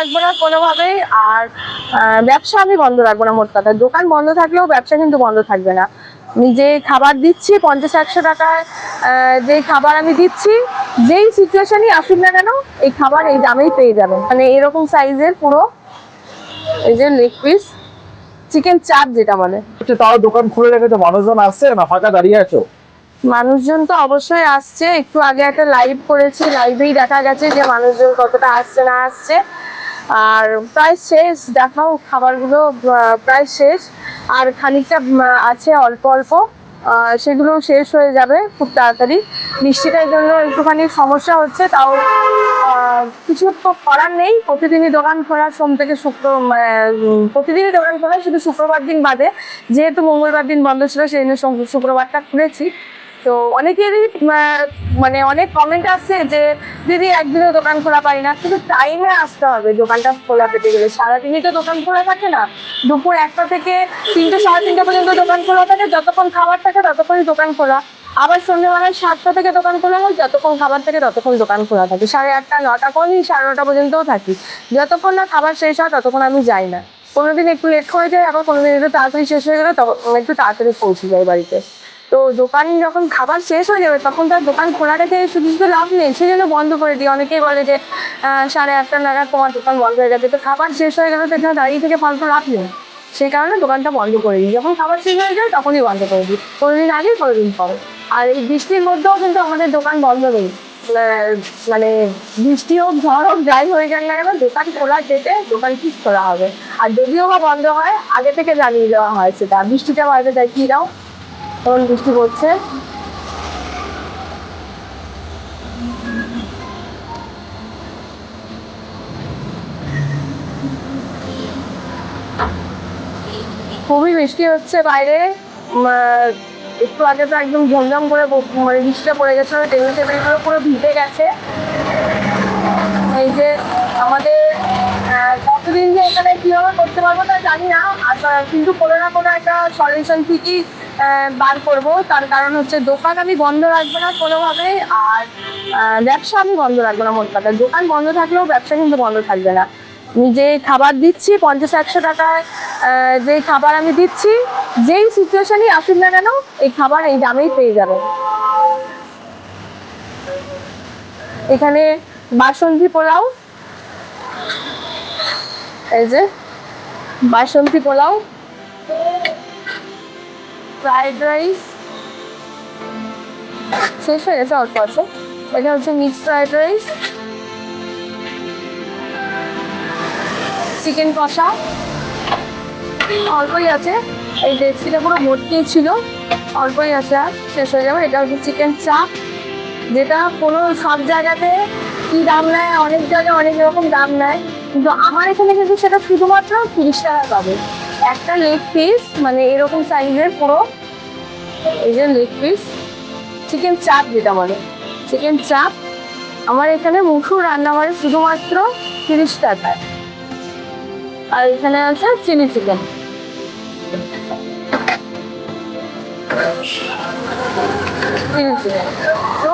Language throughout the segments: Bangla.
রাখব না কোনোভাবেই আর ব্যবসা আমি বন্ধ রাখব না মোট কথা। দোকান বন্ধ থাকলেও ব্যবসা কিন্তু বন্ধ থাকবে না। যে খাবার দিচ্ছি পঞ্চাশ একশো টাকায় যে খাবার আমি দিচ্ছি যেই সিচুয়েশনই আসুক না কেন এই খাবার এই দামেই পেয়ে যাবেন মানে এরকম সাইজের পুরো এই যে লেগ পিস চিকেন চাপ যেটা হচ্ছে তাও দোকান খুলে রেখেছো? মানুষজন আসছে না ফাঁকা দাঁড়িয়ে আছো? মানুষজন তো অবশ্যই আসছে। একটু আগে একটা লাইভ করেছি লাইভেই দেখা গেছে যে মানুষজন কতটা আসছে না আসছে। আর প্রায় শেষ, দেখাও খাবারগুলো প্রায় শেষ। আর খানিকটা আছে অল্প অল্প। সেগুলো শেষ হয়ে যাবে খুব তাড়াতাড়ি। বৃষ্টিটার জন্য একটুখানি সমস্যা হচ্ছে, তাও কিছু তো করার নেই। প্রতিদিনই দোকান খোলা, সোম থেকে শুক্র প্রতিদিনই দোকান খোলা, শুধু শুক্রবার দিন বাদে। যেহেতু মঙ্গলবার দিন বন্ধ ছিল, সেই জন্য শুক্রবারটা খুলেছি। তো অনেকেরই মানে অনেক কমেন্ট আসছে যে, দিদি, একদিনও দোকান খোলা পাই না। কিন্তু টাইমে আসতে হবে, দোকানটা খোলা পেতে গেলে। সারাদিনই তো দোকান খোলা থাকে না। দুপুর একটা থেকে তিনটে, সাড়ে তিনটে পর্যন্ত দোকান খোলা থাকে। যতক্ষণ খাবার থাকে, ততক্ষণই দোকান খোলা। আবার সন্ধ্যেবেলায় সাতটা থেকে দোকান খোলা হয়, যতক্ষণ খাবার থাকে, ততক্ষণ দোকান খোলা থাকে। সাড়ে আটটা, নটা করি সাড়ে নটা পর্যন্তও থাকি। যতক্ষণ না খাবার শেষ হয়, ততক্ষণ আমি যাই না। কোনোদিন একটু লেট হয়ে যায়, আবার কোনোদিন একটু তাড়াতাড়ি শেষ হয়ে গেলে, তখন একটু তাড়াতাড়ি পৌঁছে যায় বাড়িতে। তো দোকান যখন খাবার শেষ হয়ে যাবে, তখন তার দোকান খোলা রেখে শুধু শুধু লাভ নেই সেই জন্য বন্ধ করে দিই। অনেকেই বলে যে সাড়ে আটটা নাগাদ তোমার দোকান বন্ধ হয়ে যাবে। তো খাবার শেষ হয়ে গেলে তো এখানে দাঁড়িয়ে থেকে ফালতু লাভ নেই। সেই কারণে দোকানটা বন্ধ করে দিই। যখন খাবার শেষ হয়ে যায় তখনই বন্ধ করে দিই। কোনোদিন আগে কোনোদিন পরে আর এই বৃষ্টির মধ্যেও কিন্তু আমাদের দোকান বন্ধ নেই। মানে বৃষ্টি হোক, ঝড় হোক, যাই হয়ে যাক না কেন, দোকান খোলা যেতে দোকান ঠিক করা হবে। আর যদিও বা বন্ধ হয়, আগে থেকে জানিয়ে দেওয়া হয় সেটা। বৃষ্টিটা বাইরে দেখিয়ে দাও? তখন বৃষ্টি পড়ছে। খুবই বৃষ্টি হচ্ছে বাইরে। একটু আগে তো একদম ঝমঝম করে মানে বৃষ্টিটা পড়ে গেছে টেবিল টেবিলগুলো পুরো ভিজে গেছে। এই যে আমাদের কতদিন যে এখানে কীভাবে করতে পারব তা জানি না কিন্তু কোনো না কোনো একটা সলিউশন ঠিকই বার করব। তার কারণ হচ্ছে দোকান আমি বন্ধ রাখব না কোনোভাবেই আর ব্যবসা আমি বন্ধ রাখব না মোট কথা দোকান বন্ধ থাকলেও ব্যবসা কিন্তু বন্ধ থাকবে না। যে খাবার দিচ্ছি, পঞ্চাশ একশো টাকায় যে খাবার আমি দিচ্ছি, যেই সিচুয়েশনই আসুক না কেন, এই খাবার এই দামেই পেয়ে যাবে। এখানে বাসন্তী পোলাও। এই যে, বাসন্তী পোলাও। Fried rice. শেষ হয়ে গেছে অল্প আছে। এটা হচ্ছে মিক্সড ফ্রাইড রাইস। চিকেন কষা। অল্পই আছে। এই ডেক্সিটা পুরো ভর্তি ছিল। অল্পই আছে আর। শেষ হয়ে যাবে। এটা হচ্ছে চিকেন চাপ। যেটা কোনো সব জায়গাতে কি দাম নেয়, অনেক জায়গায় অনেক রকম দাম নেয়। কিন্তু আমার এখানে কিন্তু সেটা শুধুমাত্র তিরিশ টাকা পাবে। একটা লেগ পিস মানে এরকম সাইজের পুরো এই যে লেগ পিস চিকেন চাপ যেটা বলে। চিকেন চাপ আমার এখানে মুসুর রান্না করে শুধুমাত্র তিরিশ টাকায়। আর এখানে আছে চিলি চিকেন চিলি চিকেন তো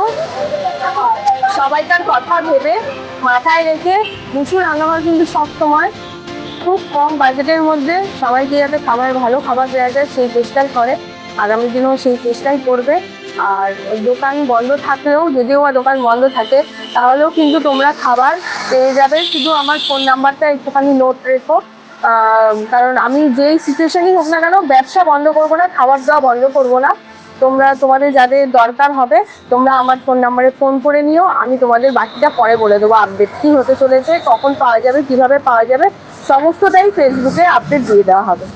সবাইকার কথা ভেবে মাথায় রেখে মুসুর রান্নাঘর কিন্তু সবসময় খুব কম বাজেটের মধ্যে সবাইকে যাতে খাবার, ভালো খাবার দেওয়া যায়, সেই চেষ্টাই করে। আগামী দিনেও সেই চেষ্টাই করবে। আর দোকান বন্ধ থাকলেও, যদিও বা দোকান বন্ধ থাকে, তাহলেও কিন্তু তোমরা খাবার পেয়ে যাবে। শুধু আমার ফোন নাম্বারটা একটুখানি নোট রেখো। কারণ আমি যেই সিচুয়েশনই হোক না কেন, ব্যবসা বন্ধ করব না, খাবার দেওয়া বন্ধ করব না। তোমরা, তোমাদের যাদের দরকার হবে, তোমরা আমার ফোন নাম্বারে ফোন করে নিও। আমি তোমাদের বাকিটা পরে বলে দেবো আপডেট কী হতে চলেছে, কখন পাওয়া যাবে, কীভাবে পাওয়া যাবে। সমস্তটাই ফেসবুকে আপডেট দিয়ে দেওয়া হবে।